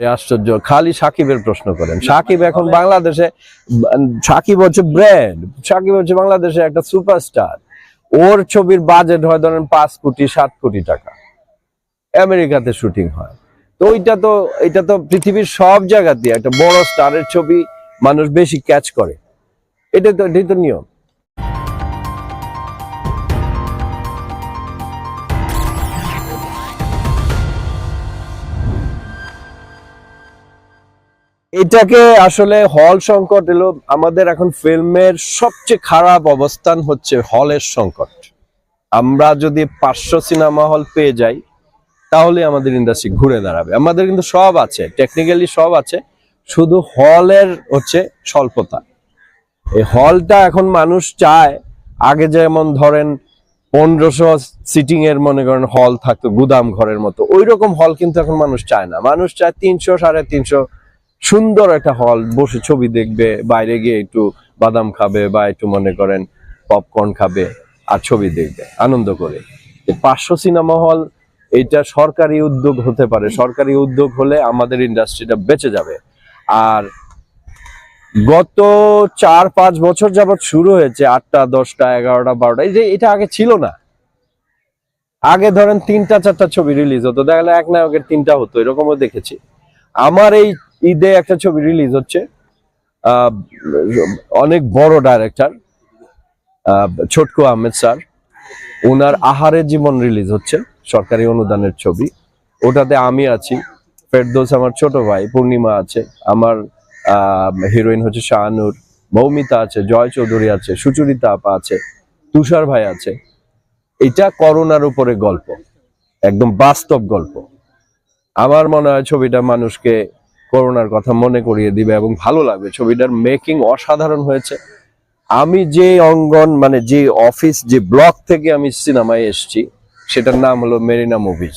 আশ্চর্য। খালি সাকিবের প্রশ্ন করেন। সাকিব এখন বাংলাদেশে, সাকিব হচ্ছে ব্র্যান্ড সাকিব হচ্ছে বাংলাদেশে একটা সুপারস্টার ওর ছবির বাজেট হয় ধরেন পাঁচ কোটি, সাত কোটি টাকা। আমেরিকাতে শুটিং হয়। তো ওইটা তো, এটা তো পৃথিবীর সব জায়গাতে একটা বড় স্টারের ছবি মানুষ বেশি ক্যাচ করে। এটা তো এটাই তো নিয়ম। এটাকে আসলে হল সংকট এলো। আমাদের এখন ফিল্মের সবচেয়ে খারাপ অবস্থান হচ্ছে হলের সংকট। আমরা যদি পাঁচশো সিনেমা হল পেয়ে যাই, তাহলে আমাদের ইন্ডাস্ট্রি ঘুরে দাঁড়াবে। আমাদের কিন্তু সব আছে টেকনিক্যালি সব আছে। শুধু হলের হচ্ছে স্বল্পতা। এই হলটা এখন মানুষ চায়, আগে যেমন ধরেন পনেরোশো সিটিং এর মনে করেন হল থাকতো, গুদাম ঘরের মতো। ওই রকম হল কিন্তু এখন মানুষ চায় না। মানুষ চায় তিনশো, সাড়ে তিনশো সুন্দর একটা হল বসে ছবি দেখবে, বাইরে গিয়ে একটু বাদাম খাবে বা একটু মনে করেন পপকর্ন খাবে আর ছবি দেখবে, আনন্দ করে। পাঁচশো সিনেমা হল এটা সরকারি উদ্যোগ হতে পারে। সরকারি উদ্যোগ হলে আমাদের ইন্ডাস্ট্রিটা বেঁচে যাবে। আর গত চার, পাঁচ বছর যাবত শুরু হয়েছে আটটা, দশটা, এগারোটা, বারোটা, এই যে এটা আগে ছিল না। আগে ধরেন তিনটা, চারটা ছবি রিলিজ হতো, দেখা এক নায়কের তিনটা হতো, এরকমও দেখেছি। আমার এই ঈদে একটা ছবি রিলিজ হচ্ছে। অনেক বড় ডাইরেক্টর ছোটকু আহমেদ স্যার। ওনার আহারে জীবন রিলিজ হচ্ছে, সরকারি অনুদানের ছবি। ওটাতে আমি আছি, ফেরদোস আমার ছোট ভাই, পূর্ণিমা আছে, আমার হিরোইন হচ্ছে শাহানুর, মৌমিতা আছে, জয় চৌধুরী আছে, সুচরিতা আপা আছে, তুষার ভাই আছে। এটা করোনার উপরে গল্প, একদম বাস্তব গল্প। আমার মনে হয় ছবিটা মানুষকে করোনার কথা মনে করিয়ে দিবে এবং ভালো লাগবে। ছবিটার মেকিং অসাধারণ হয়েছে। আমি যে অঙ্গন মানে যে অফিস যে ব্লক থেকে আমি সিনেমায় এসেছি, সেটার নাম হলো মেরিনা মুভিজ।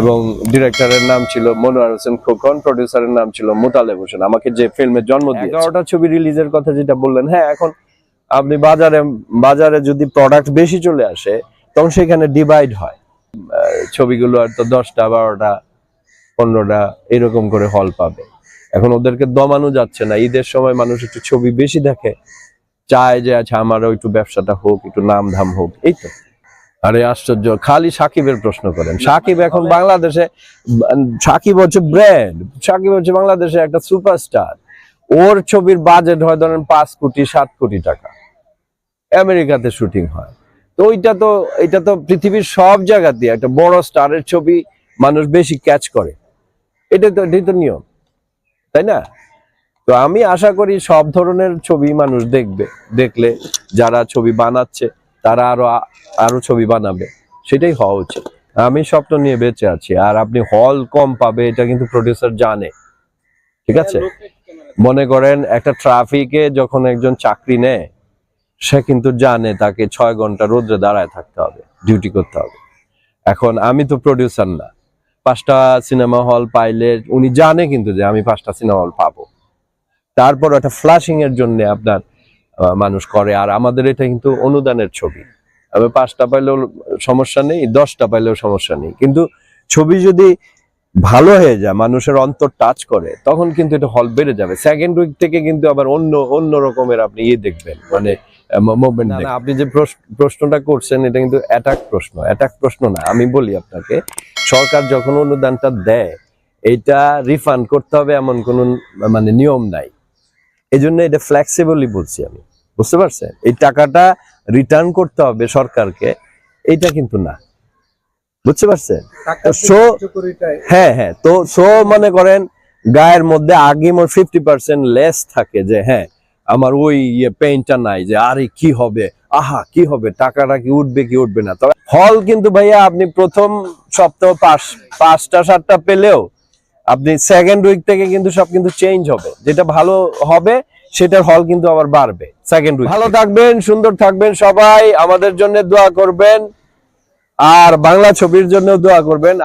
এবং ডিরেক্টরের নাম ছিল মনোয়ার হোসেন খোকন প্রডিউসারের নাম ছিল মোতালেব হোসেন। আমাকে যে ফিল্মের জন্ম দিয়ে এগারোটা ছবি রিলিজের কথা যেটা বললেন হ্যাঁ এখন আপনি বাজারে বাজারে যদি প্রোডাক্ট বেশি চলে আসে, তখন সেখানে ডিভাইড হয়। ছবিগুলো আর তো দশটা, বারোটা পনেরোটা এরকম করে হল পাবে। এখন ওদেরকে দমানো যাচ্ছে না। ঈদের সময় মানুষ একটু ছবি বেশি দেখে, চায় যে আচ্ছা আমারও একটু ব্যবসাটা হোক, একটু নাম ধাম হোক। এই তো। আরে আশ্চর্য। খালি সাকিবের প্রশ্ন করেন। সাকিব এখন বাংলাদেশে, সাকিব হচ্ছে ব্র্যান্ড সাকিব হচ্ছে বাংলাদেশে একটা সুপারস্টার ওর ছবির বাজেট হয় ধরেন পাঁচ কোটি, সাত কোটি টাকা। আমেরিকাতে শুটিং হয়। তো ওইটা তো, এটা তো পৃথিবীর সব জায়গাতে একটা বড় স্টারের ছবি মানুষ বেশি ক্যাচ করে। এটা তো এটাই তো নিয়ম, তাই না? তো আমি আশা করি সব ধরনের ছবি মানুষ দেখবে, দেখলে যারা ছবি বানাচ্ছে তারা আরও আরও ছবি বানাবে, সেটাই হওয়া উচিত। আমি স্বপ্ন নিয়ে বেঁচে আছি, আর আপনি হল কম পাবে, এটা কিন্তু প্রডিউসার জানে, ঠিক আছে? মনে করেন একটা ট্রাফিকে যখন একজন চাকরি নেয়, সে কিন্তু জানে তাকে ছয় ঘণ্টা রোদ্রে দাঁড়ায় থাকতে হবে ডিউটি করতে হবে। এখন আমি তো প্রডিউসার না পাঁচটা সিনেমা হল পাইলে উনি জানে কিন্তু যে আমি পাঁচটা সিনেমা হল পাবো। তারপর একটা ফ্লাশিং এর জন্য আপনার মানুষ করে। আর আমাদের এটা কিন্তু অনুদানের ছবি। আমি পাঁচটা পাইলেও সমস্যা নেই, দশটা পাইলেও সমস্যা নেই। কিন্তু ছবি যদি ভালো হয়ে যায়, মানুষের অন্তর টাচ করে, তখন কিন্তু এটা হল বেড়ে যাবে। সেকেন্ড উইক থেকে কিন্তু আবার অন্য অন্য রকমের আপনি ইয়ে দেখবেন। মানে মুভমেন্ট আপনি যে প্রশ্ন- প্রশ্নটা করছেন এটা কিন্তু অ্যাটাক প্রশ্ন। অ্যাটাক প্রশ্ন না আমি বলি আপনাকে সরকার যখন অনুদানটা দেয় এটা রিফান্ড করতে হবে এমন কোন মানে নিয়ম নাই। এই জন্য এটা ফ্লেক্সিবলি বলছি আমি। বুঝতে পারছেন? এই টাকাটা রিটার্ন করতে হবে সরকারকে এইটা কিন্তু না। বুঝতে পারছেন? তো শো- হ্যাঁ হ্যাঁ তো সো মনে করেন গায়ের মধ্যে আগে মোর ফিফটি পার্সেন্ট লেস থাকে যে হ্যাঁ আমার ওই ইয়ে পেইনটা নাই যে আরে কি হবে? আহা কি হবে? টাকাটা কি উঠবে কি উঠবে না? তবে হল কিন্তু ভাইয়া আপনি প্রথম সপ্তাহ পাঁচ পাঁচটা সাতটা পেলেও আপনি সেকেন্ড উইক থেকে কিন্তু সব কিন্তু চেঞ্জ হবে। যেটা ভালো হবে সেটার হল কিন্তু আবার বাড়বে সেকেন্ড উইক ভালো থাকবেন সুন্দর থাকবেন সবাই আমাদের জন্য দোয়া করবেন আর বাংলা ছবির জন্য দোয়া করবেন।